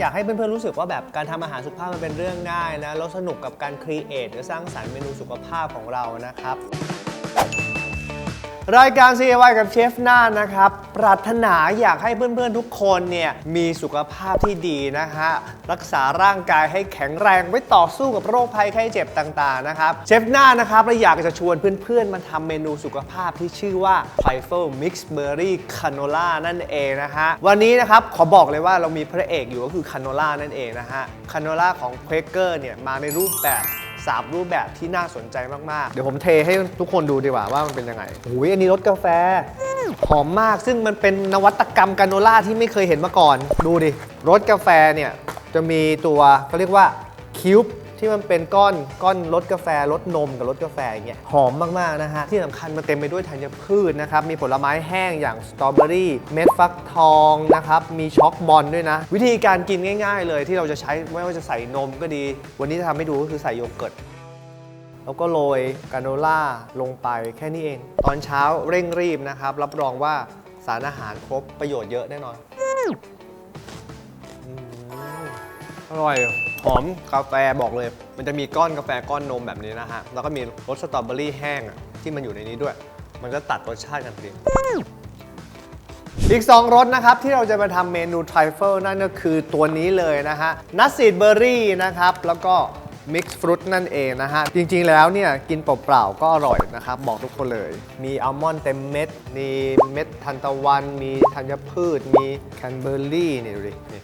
อยากให้เพื่อนๆรู้สึกว่าแบบการทำอาหารสุขภาพมันเป็นเรื่องง่ายนะแล้วสนุกกับการครีเอทหรือสร้างสรรค์เมนูสุขภาพของเรานะครับ รายการ CAY กับเชฟหน่านะครับ ปรารถนาอยากให้เพื่อนๆทุกคนเนี่ยมีสุขภาพที่ดีนะฮะ รักษาร่างกายให้แข็งแรงไว้ต่อสู้กับโรคภัยไข้เจ็บต่างๆนะครับ เชฟหน่านะครับเราอยากจะชวนเพื่อนๆ มาทำเมนูสุขภาพที่ชื่อว่า Trifle Mix Berry Canola นั่นเองนะฮะ วันนี้นะครับขอบอกเลยว่าเรามีพระเอกอยู่ก็คือคาโนล่านั่นเองนะฮะคาโนล่าของ Quaker เนี่ยมาในรูปแบบ สามรูปแบบที่น่าสนใจมาก ๆ เดี๋ยวผมเทให้ทุกคนดูดีกว่าว่ามันเป็นยังไงหูยอันนี้รสกาแฟ หอมมากซึ่งมันเป็นนวัตกรรมกาโนล่าที่ไม่เคยเห็นมาก่อน ดูดิรสกาแฟเนี่ยจะมีตัวเขาเรียกว่าคิวบ์ ที่มันเป็นก้อนก้อนรสกาแฟรสนมกับรสกาแฟอย่างเงี้ยหอมมากๆนะฮะที่สำคัญมันเต็มไปด้วยธัญพืชนะครับมีผลไม้แห้งอย่างสตรอเบอรี่เม็ดฟักทองนะครับมีช็อกบอลด้วยนะ วิธีการกินง่าย ๆ เลยที่เราจะใช้ไม่ว่าจะใส่นมก็ดี วันนี้จะทำให้ดูก็คือใส่โยเกิร์ตแล้วก็โรยกาโนล่าลงไปแค่นี้เอง ตอนเช้าเร่งรีบนะครับ รับรองว่าสารอาหารครบประโยชน์เยอะแน่นอน อร่อย หอมกาแฟบอกเลย มันจะมีก้อนกาแฟก้อนนมแบบนี้นะฮะ แล้วก็มีรสสตรอเบอรี่แห้งอะที่มันอยู่ในนี้ด้วย มันก็ตัดรสชาติกันพอดี อีก 2รสนะครับ ที่เราจะมาทำเมนูทริฟเฟิลนั่นก็คือตัวนี้เลยนะฮะนัสซีดเบอร์รี่นะครับ แล้วก็มิกซ์ฟรุตนั่นเองนะฮะ จริงๆแล้วเนี่ย กินเปล่าๆก็อร่อยนะครับ บอกทุกคนเลย มีอัลมอนด์เต็มเม็ด มีเม็ดทันตะวัน มีธัญพืช มีแคนเบอร์รี่ นี่ดูดินี่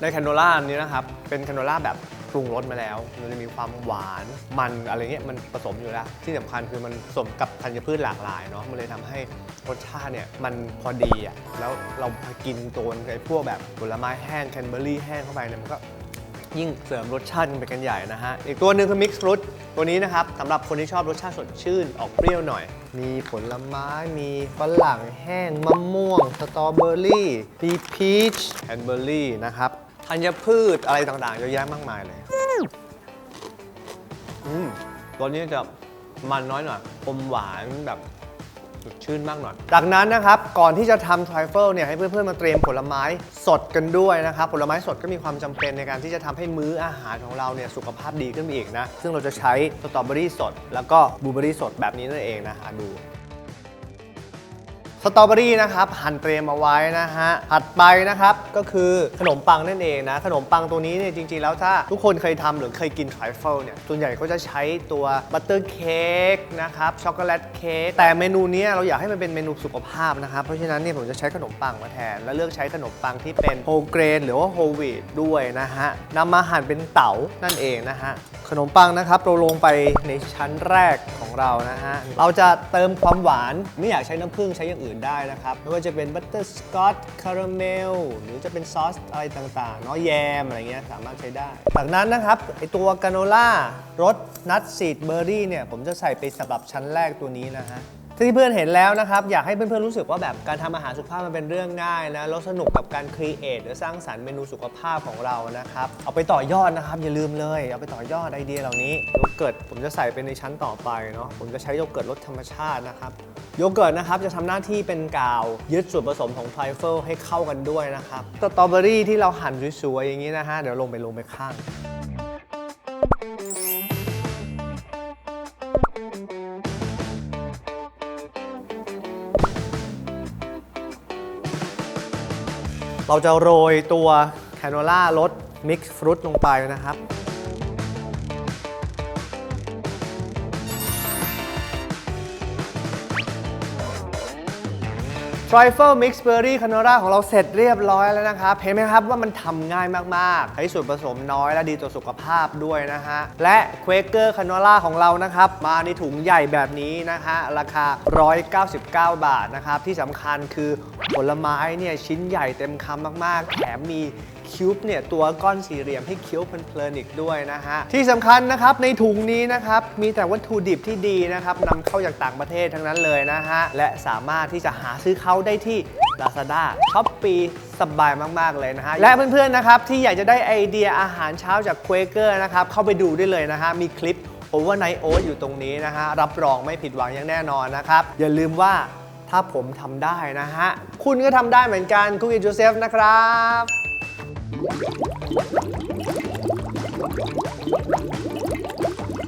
ในแคโนล่าอันนี้นะครับ เป็นแคโนล่าแบบปรุงรสมาแล้ว มันจะมีความหวานมันอะไรเงี้ยมันผสมอยู่แล้ว ที่สำคัญคือมันผสมกับธัญพืชหลากหลายเนาะมันเลยทำให้รสชาติเนี่ยมันพอดีอะแล้วเราพอกินตัวไอ้พวกแบบผลไม้แห้งแคนเบอร์รี่แห้งเข้าไปเนี่ยมันก็ ยิ่งเสริมรสชาติกันไปกันใหญ่นะฮะ อีกตัวหนึ่งคือมิกซ์ฟรุตตัวนี้นะครับสำหรับคนที่ชอบรสชาติสดชื่นออกเปรี้ยวหน่อย มีผลไม้มีฝรั่งแห้งมะม่วง สตรอเบอร์รี่มีพีชแคนเบอร์รี่นะครับธัญพืชอะไรต่างๆเยอะแยะมากมายเลยอืมตัวนี้จะมันน้อยหน่อยอมหวานแบบ สดชื่นมากหน่อย จากนั้นนะครับก่อนที่จะทำทริฟเฟิลเนี่ยให้เพื่อนๆมาเตรียมผลไม้สดกันด้วยนะครับผลไม้สดก็มีความจำเป็นในการที่จะทำให้มื้ออาหารของเราเนี่ยสุขภาพดีขึ้นไปอีกนะซึ่งเราจะใช้สตรอเบอรี่สด แล้วก็บลูเบอรี่สดแบบนี้นั่นเองนะอะดู สตรอเบอรี่นะครับหั่นเตรียมเอาไว้นะฮะถัดไปนะครับก็คือขนมปังนั่นเองนะ ขนมปังตัวนี้เนี่ยจริงๆ แล้วถ้าทุกคนเคยทำหรือเคยกินทริฟเฟิลเนี่ยส่วนใหญ่เขาจะใช้ตัวบัตเตอร์เค้กนะครับช็อกโกแลตเค้กแต่เมนูนี้เราอยากให้มันเป็นเมนูสุขภาพนะครับ เพราะฉะนั้นเนี่ยผมจะใช้ขนมปังมาแทน และเลือกใช้ขนมปังที่เป็นโฮเกรนหรือว่าโฮลวีตด้วยนะฮะนำมาหั่นเป็นเต๋านั่นเองนะฮะ ขนมปังนะครับเราลงไปในชั้นแรกของเรานะฮะ เราจะเติมความหวานไม่อยากใช้น้ำผึ้งใช้อย่างอื่นได้นะครับ ไม่ว่าจะเป็นบัตเตอร์สกอตคาราเมลหรือจะเป็นซอสอะไรต่างๆเนาะแยมอะไรเงี้ยสามารถใช้ได้ จากนั้นนะครับไอตัวกาโนล่ารสนัทซีดเบอร์รี่เนี่ยผมจะใส่ไปสำหรับชั้นแรกตัวนี้นะฮะ ที่เพื่อนเห็นแล้วนะครับ อยากให้เพื่อนๆรู้สึกว่าแบบการทำอาหารสุขภาพมันเป็นเรื่องง่ายนะแล้วสนุกกับการครีเอทหรือสร้างสรรค์เมนูสุขภาพของเรานะครับเอาไปต่อยอดนะครับ อย่าลืมเลยเอาไปต่อยอดไอเดียเหล่านี้โยเกิร์ตผมจะใส่ไปในชั้นต่อไปเนาะผมจะใช้โยเกิร์ตรสธรรมชาตินะครับโยเกิร์ตนะครับจะทำหน้าที่เป็นกาว ยึดส่วนผสมของไทรเฟิลให้เข้ากันด้วยนะครับสตรอเบอรี่ที่เราหั่นสวยๆอย่างนี้นะฮะเดี๋ยวลงไปลงไปข้าง เราจะโรยตัวแคโนล่ารสมิกซ์ฟรุตลงไปนะครับ ทริฟเฟิลมิกซ์เบอร์รี่คาโนล่าของเราเสร็จเรียบร้อยแล้วนะครับเห็นไหมครับว่ามันทำง่ายมากๆ ใช้ส่วนผสมน้อยและดีต่อสุขภาพด้วยนะฮะ และเควเกอร์คาโนล่าของเรานะครับ มาในถุงใหญ่แบบนี้นะฮะ ราคา 199 บาทนะครับ ที่สำคัญคือผลไม้เนี่ยชิ้นใหญ่เต็มคำมากๆ แถมมี คิวบ์เนี่ยตัวก้อนสี่เหลี่ยมให้เคี้ยวเพลินๆอีกด้วยนะฮะ ที่สำคัญนะครับในถุงนี้นะครับมีแต่วัตถุดิบที่ดีนะครับนำเข้าจากต่างประเทศทั้งนั้นเลยนะฮะ และสามารถที่จะหาซื้อเขาได้ที่ Lazada s h o p e e สบายมาก ๆ เลยนะฮะ และเพื่อนๆนะครับที่อยากจะได้ไอเดียอาหารเช้าจาก Quaker นะครับเข้าไปดูได้เลยนะฮะ มีคลิป Overnight Oats อยู่ตรงนี้นะฮะ รับรองไม่ผิดหวังอย่างแน่นอนนะครับ อย่าลืมว่าถ้าผมทำได้นะฮะ คุณก็ทำได้เหมือนกัน Cook it yourself นะครับ Thank you.